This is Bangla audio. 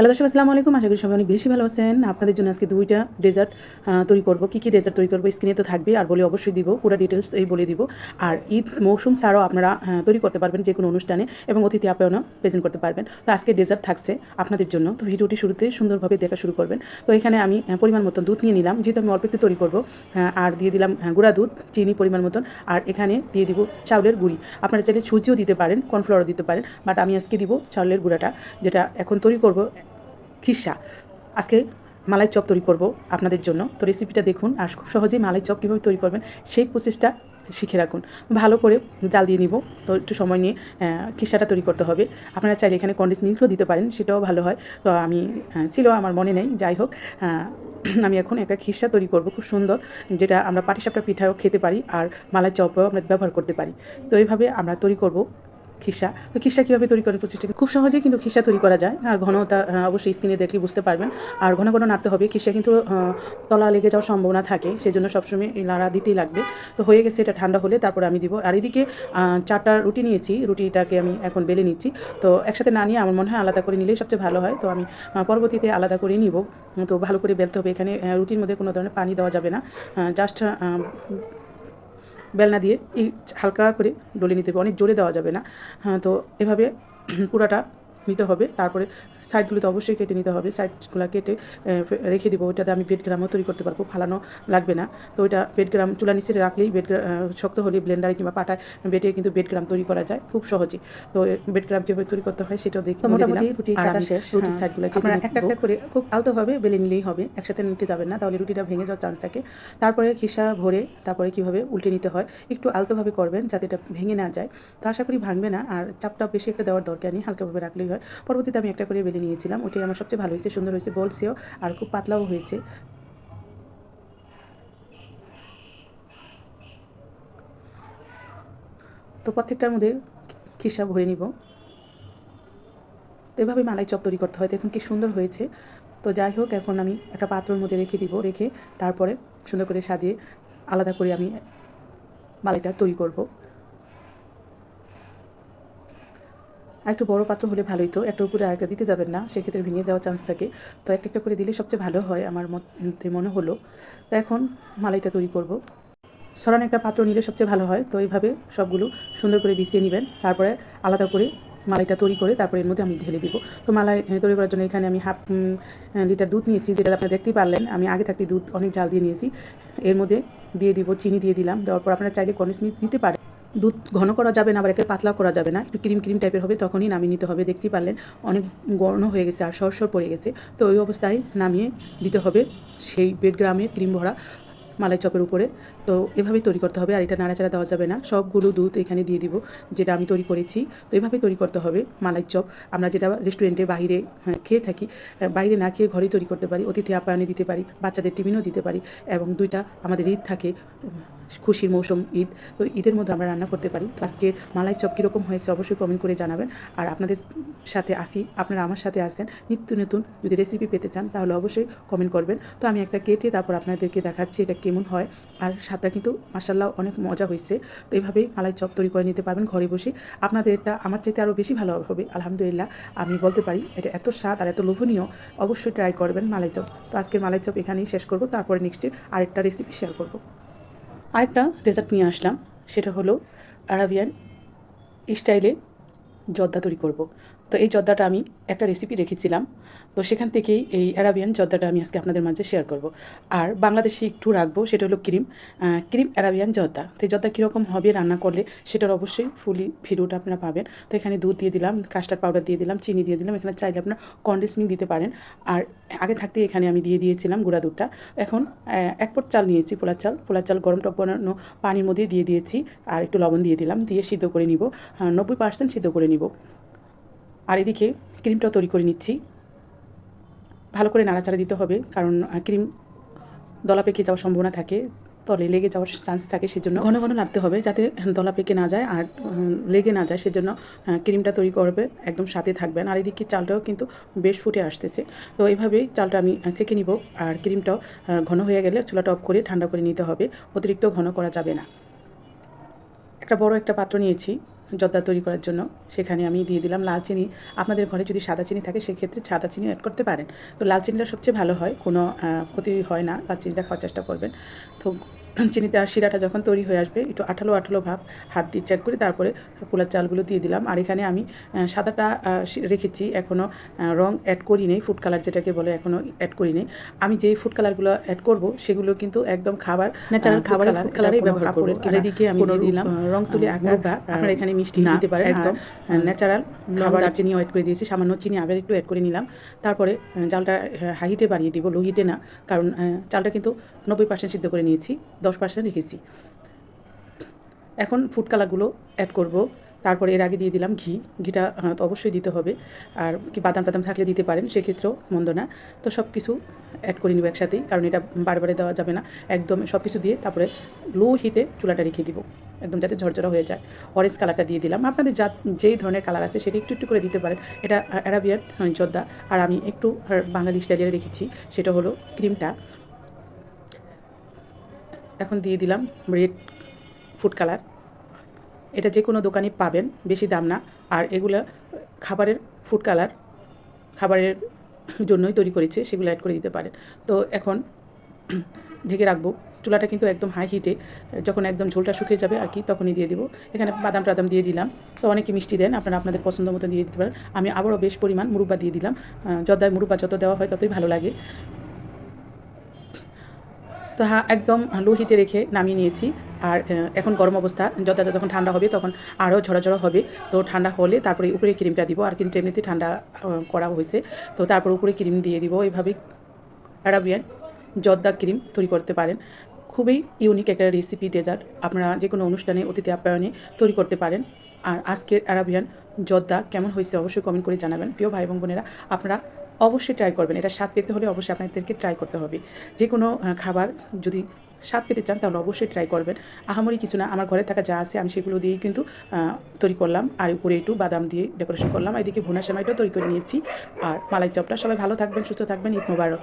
হ্যালো দর্শক, আসসালামু আলাইকুম। আশা করি সবাই অনেক বেশি ভালো আছেন। আপনাদের জন্য আজকে দুইটা ডেজার্ট তৈরি করব। কী কী ডেজার্ট তৈরি করব স্ক্রিনে তো থাকবে আর বলে অবশ্যই দিব, পুরো ডিটেলস এই বলে দিব। আর ঈদ মৌসুম ছাড়াও আপনারা তৈরি করতে পারবেন যে কোনো অনুষ্ঠানে এবং অতিথি আপ্যায়নও প্রেজেন্ট করতে পারবেন। তো আজকে ডেজার্ট থাকছে আপনাদের জন্য। তো ভিডিওটি শুরুতে সুন্দরভাবে দেখা শুরু করবেন। তো এখানে আমি পরিমাণ মতন দুধ নিয়ে নিলাম। যেহেতু আমি অল্প একটু তৈরি করব আর দিয়ে দিলাম গুঁড়া দুধ, চিনি পরিমাণ মতন। আর এখানে দিয়ে দিব চাউলের গুঁড়ি। আপনারা চাইলে সুজিও দিতে পারেন কর্নফ্লাওয়ারও দিতে পারেন। বাট আমি আজকে দিব চাউলের গুঁড়াটা, যেটা এখন তৈরি করব খিসা। আজকে মালাই চপ তৈরি করব আপনাদের জন্য। তো রেসিপিটা দেখুন আর খুব সহজেই মালাই চপ কীভাবে তৈরি করবেন, সেই প্রসেসটা শিখে রাখুন। ভালো করে জাল দিয়ে নিব। তো একটু সময় নিয়ে খিসাটা তৈরি করতে হবে। আপনারা চাইলে এখানে কন্ডেন্স মিল্কও দিতে পারেন, সেটাও ভালো হয়। তো আমি ছিল আমার মনে নেই, যাই হোক আমি এখন একটা খিসা তৈরি করব খুব সুন্দর, যেটা আমরা পাটিসাপটা পিঠাও খেতে পারি আর মালাই চপও আমরা ব্যবহার করতে পারি। তো এইভাবে আমরা তৈরি করব। খিসা। তো খিসা কীভাবে তৈরি করেন প্রচেষ্টা খুব সহজেই কিন্তু খিসা তৈরি করা যায়। আর ঘনতা অবশ্যই স্ক্রিনে দেখলে বুঝতে পারবেন। আর ঘন ঘন নাড়তে হবে। খিসা কিন্তু তলা লেগে যাওয়ার সম্ভাবনা থাকে। সেই জন্য সবসময় এই নাড়া দিতেই লাগবে। তো হয়ে গেছে এটা ঠান্ডা হলে তারপরে আমি দিব। আর এদিকে চারটা রুটি নিয়েছি। রুটিটাকে আমি এখন বেলে নিচ্ছি। তো একসাথে না নিয়ে আমার মনে হয় আলাদা করে নিলেই সবচেয়ে ভালো হয়। তো আমি পরবর্তীতে আলাদা করে নিব। তো ভালো করে বেলতে হবে। এখানে রুটির মধ্যে কোনো ধরনের পানি দেওয়া যাবে না। জাস্ট বেলনা দিয়ে এই হালকা করে ডলে নিতে হবে। অনেক জোরে দেওয়া যাবে না। হ্যাঁ তো এভাবে পুরাটা নিতে হবে। তারপরে সাইডগুলো তো অবশ্যই কেটে নিতে হবে। সাইডগুলো কেটে রেখে দিব। ওইটাতে আমি বেড গ্রামও তৈরি করতে পারব। ফালানো লাগবে না। তো ওইটা বেড গ্রাম চুলা নিচে রাখলেই বেড শক্ত হলে ব্লেন্ডারে কিংবা পাটায় বেটে কিন্তু বেড গ্রাম তৈরি করা যায়। খুব সহজে। তো বেড গ্রাম কীভাবে তৈরি করতে হয় সেটাও দেখতে মোটামুটি রুটি কাটা শেষ। রুটির সাইডগুলো একটা একটা করে খুব আলতোভাবে বেলে নিলেই হবে। একসাথে নিতে যাবেন না। তাহলে রুটিটা ভেঙে যাওয়ার চান্স থাকে। তারপরে খিসা ভরে তারপরে কীভাবে উল্টে নিতে হয় একটু আলতোভাবে করবেন যাতে এটা ভেঙে না যায়। তো আশা করি ভাঙবে না। আর চাপটা বেশি একটা দেওয়ার দরকার নেই। হালকাভাবে রাখলেই হয় পরবর্তীতে আমি একটা করে বেলে নিয়েছিলাম। ওটাই আমার সবচেয়ে ভালো হয়েছে, সুন্দর হয়েছে বলছেও আর খুব পাতলাও হয়েছে। তো প্রত্যেকটার মধ্যে খিসা ভরে নিব। তো এভাবে মালাই চপ তৈরি করতে হয়। এখন কি সুন্দর হয়েছে। তো যাই হোক, এখন আমি একটা পাত্রের মধ্যে রেখে দিব, রেখে তারপরে সুন্দর করে সাজিয়ে আলাদা করে আমি মালাইটা তৈরি করব আর একটু বড় পাত্র হলে ভালোই তো একটা উপরে আরেকটা দিতে যাবেন না, সেক্ষেত্রে ভেঙে যাওয়ার চান্স থাকে। তো একটা একটা করে দিলে সবচেয়ে ভালো হয়, আমার মতে মনে হলো। তো এখন মালাইটা তৈরি করব। সরান একটা পাত্র নিলে সবচেয়ে ভালো হয়। তো এইভাবে সবগুলো সুন্দর করে বিছিয়ে নেবেন। তারপরে আলাদা করে মালাইটা তৈরি করে তারপরে এর মধ্যে আমি ঢেলে দিব। তো মালাই তৈরি করার জন্য এখানে আমি হাফ লিটার দুধ নিয়েছি, যেটা আপনারা দেখতেই পারলেন। আমি আগে থাকতে দুধ অনেক জাল দিয়ে নিয়েছি। এর মধ্যে দিয়ে দিব, চিনি দিয়ে দিলাম। দেওয়ার পর আপনারা চাইলে মিল্ক নিতে পারেন। দুধ ঘন করা যাবে না আবার একে পাতলা করা যাবে না। একটু ক্রিম ক্রিম টাইপের হবে তখনই নামিয়ে নিতে হবে। দেখতেই পারলেন অনেক ঘন হয়ে গেছে আর সরসর পড়ে গেছে। তো ওই অবস্থায় নামিয়ে দিতে হবে সেই বেড গ্রামে ক্রিম ভরা মালাই চপের উপরে। তো এভাবেই তৈরি করতে হবে আর এটা নাড়াচাড়া দেওয়া যাবে না। সবগুলো দুধ এখানে দিয়ে দিব যেটা আমি তৈরি করেছি। তো এভাবেই তৈরি করতে হবে মালাই চপ। আমরা যেটা রেস্টুরেন্টে বাইরে হ্যাঁ, খেয়ে থাকি বাইরে না খেয়ে ঘরেই তৈরি করতে পারি অতিথি আপ্যায়নে দিতে পারি বাচ্চাদের টিফিনও দিতে পারি এবং দুইটা আমাদের ঈদ থাকে খুশির মৌসুম, ঈদ। তো ঈদের মধ্যে আমরা রান্না করতে পারি। তো আজকে মালাই চপ কীরকম হয়েছে অবশ্যই কমেন্ট করে জানাবেন। আর আপনাদের সাথে আসি, আপনারা আমার সাথে আসেন। নিত্য নতুন যদি রেসিপি পেতে চান, তাহলে অবশ্যই কমেন্ট করবেন। তো আমি একটা কেটে তারপর আপনাদেরকে দেখাচ্ছি এটা কেমন হয়। আর স্বাদটা কিন্তু মাসাল্লাহ অনেক মজা হয়েছে। তো এইভাবেই মালাই চপ তৈরি করে নিতে পারবেন ঘরে বসে। আপনাদের এটা আমার চাইতে আরও বেশি ভালো হবে, আলহামদুলিল্লাহ। আমি বলতে পারি, এটা এত স্বাদ আর এত লোভনীয়, অবশ্যই ট্রাই করবেন মালাই চপ। তো আজকের মালাই চপ এখানেই শেষ করব। তারপরে নেক্সটে আরেকটা রেসিপি শেয়ার করব। আরেকটা ডেজার্ট নিয়ে আসলাম সেটা হলো আরাবিয়ান স্টাইলে জর্দা তৈরি করব। তো এই জর্দাটা আমি একটা রেসিপি রেখেছিলাম। তো সেখান থেকেই এই অ্যারাবিয়ান জর্দাটা আমি আজকে আপনাদের মাঝে শেয়ার করব। আর বাংলাদেশি একটু রাখব, সেটা হলো ক্রিম ক্রিম অ্যারাবিয়ান জর্দা। তো এই জর্দা কীরকম হবে, রান্না করলে সেটার অবশ্যই ফুলি ভিডিওটা আপনারা পাবেন। তো এখানে দুধ দিয়ে দিলাম কাস্টার্ড পাউডার দিয়ে দিলাম, চিনি দিয়ে দিলাম। এখানে চাইলে আপনার কন্ডেন্স মিল্ক দিতে পারেন। আর আগে থাকতে এখানে আমি দিয়ে দিয়েছিলাম গুঁড়া দুধটা। এখন এক পট চাল নিয়েছি, পোলার চাল। পোলার চাল গরম টক বানানো পানির মধ্যে দিয়ে দিয়েছি। আর একটু লবণ দিয়ে দিলাম, দিয়ে সিদ্ধ করে নিব। নব্বই পার্সেন্ট সিদ্ধ করে নিব। আর এদিকে ক্রিমটাও তৈরি করে নিচ্ছি। ভালো করে নাড়াচাড়া দিতে হবে, কারণ ক্রিম দলা পেকে যাওয়ার সম্ভাবনা থাকে, তলে লেগে যাওয়ার চান্স থাকে সেজন্য ঘন ঘন নাড়তে হবে যাতে দলা পেকে না যায় আর লেগে না যায় সেজন্য ক্রিমটা তৈরি করবে, একদম সাথে থাকবেন আর এদিকে চালটাও কিন্তু বেশ ফুটে আসতেছে। তো এইভাবেই চালটা আমি সেঁকে নিব আর ক্রিমটাও ঘন হয়ে গেলে চুলাটা অফ করে ঠান্ডা করে নিতে হবে। অতিরিক্ত ঘন করা যাবে না। একটা বড় একটা পাত্র নিয়েছি। জর্দা তৈরি করার জন্য সেখানে আমি দিয়ে দিলাম লাল চিনি। আপনাদের ঘরে যদি সাদা চিনি থাকে সেক্ষেত্রে সাদা চিনি অ্যাড করতে পারেন। তো লাল চিনিটা সবচেয়ে ভালো হয়, কোনো ক্ষতি হয় না। লাল চিনিটা খাওয়ার চেষ্টা করবেন। তো চিনিটা শিরাটা যখন তৈরি হয়ে আসবে একটু আঠালো আঠালো ভাব হাত দিয়ে চেক করে তারপরে পোলার চালগুলো দিয়ে দিলাম। আর এখানে আমি সাদাটা রেখেছি এখনও রং অ্যাড করি নেই ফুড কালার যেটাকে বলে এখনও অ্যাড করি নেই। আমি যেই ফুড কালারগুলো অ্যাড করব সেগুলো কিন্তু একদম খাবার ন্যাচারাল খাবার কালারই ব্যবহার কাপড়ের কিনে দিকে আমি দিয়ে দিলাম। রং তুলে আঁকা আপনারা এখানে মিষ্টি দিতে পারেন। একদম ন্যাচারাল খাবার চিনি অ্যাড করে দিয়েছি সামান্য চিনি আবার একটু অ্যাড করে নিলাম। তারপরে জালটা হাই হিটে বাড়িয়ে দিব লো হিটে না কারণ চালটা কিন্তু নব্বই পার্সেন্ট সিদ্ধ করে নিয়েছি দশ পার্সেন্ট রেখেছি। এখন ফুড কালারগুলো অ্যাড করব। তারপরে এর আগে দিয়ে দিলাম ঘি। ঘিটা তো অবশ্যই দিতে হবে। আর কি বাদাম টাদাম থাকলে দিতে পারেন, সেক্ষেত্রেও মন্দ না। তো সব কিছু অ্যাড করে নিব একসাথেই, কারণ এটা বারবারে দেওয়া যাবে না। একদম সব কিছু দিয়ে তারপরে লো হিটে চুলাটা রেখে দিব, একদম যাতে ঝরঝরা হয়ে যায়। অরেঞ্জ কালারটা দিয়ে দিলাম। আপনাদের যা, যেই ধরনের কালার আছে সেটা একটু একটু করে দিতে পারেন। এটা অ্যারাবিয়ান জর্দা। আর আমি একটু বাঙালি স্টাইলে রেখেছি। সেটা হলো ক্রিমটা এখন দিয়ে দিলাম রেড ফুড কালার এটা যে কোনো দোকানে পাবেন, বেশি দাম না। আর এগুলো খাবারের ফুড কালার খাবারের জন্যই তৈরি করেছে, সেগুলো অ্যাড করে দিতে পারেন। তো এখন ঢেকে রাখব। চুলাটা কিন্তু একদম হাই হিটে যখন একদম ঝোলটা শুকিয়ে যাবে আর কি, তখনই দিয়ে দিব। এখানে বাদাম টাদাম দিয়ে দিলাম। তো অনেকে মিষ্টি দেন, আপনারা আপনাদের পছন্দ মতো দিয়ে দিতে পারেন। আমি আবারও বেশ পরিমাণ মুরব্বা দিয়ে দিলাম। জর্দায় মুরব্বা যত দেওয়া হয় ততই ভালো লাগে। তো হ্যাঁ একদম লো হিটে রেখে নামিয়ে নিয়েছি। আর এখন গরম অবস্থা যতটা যখন ঠান্ডা হবে তখন আরও ঝরা হবে। তো ঠান্ডা হলে তারপরে উপরে ক্রিমটা দিব। আর কিন্তু এমনিতে ঠান্ডা করা হয়েছে। তো তারপর উপরে ক্রিম দিয়ে দিব। এইভাবেই অ্যারাবিয়ান জর্দা ক্রিম তৈরি করতে পারেন। খুবই ইউনিক একটা রেসিপি ডেজার্ট আপনারা যে কোনো অনুষ্ঠানে, অতিথি আপ্যায়নে তৈরি করতে পারেন। আর আজকের অ্যারাবিয়ান জর্দা কেমন হয়েছে অবশ্যই কমেন্ট করে জানাবেন। প্রিয় ভাই এবং বোনেরা, আপনারা অবশ্যই ট্রাই করবেন। এটা স্বাদ পেতে হলে অবশ্যই আপনাদেরকে ট্রাই করতে হবে। যে কোনো খাবার যদি স্বাদ পেতে চান, তাহলে অবশ্যই ট্রাই করবেন। আহামরি কিছু না, আমার ঘরে থাকা যা আছে, আমি সেগুলো দিয়েই কিন্তু তৈরি করলাম। আর উপরে একটু বাদাম দিয়ে ডেকোরেশন করলাম। এদিকে ভুনা সেমাইটাও তৈরি করে নিয়েছি। আর মালাই চপটা সবাই ভালো থাকবেন, সুস্থ থাকবেন। ঈদ মোবারক।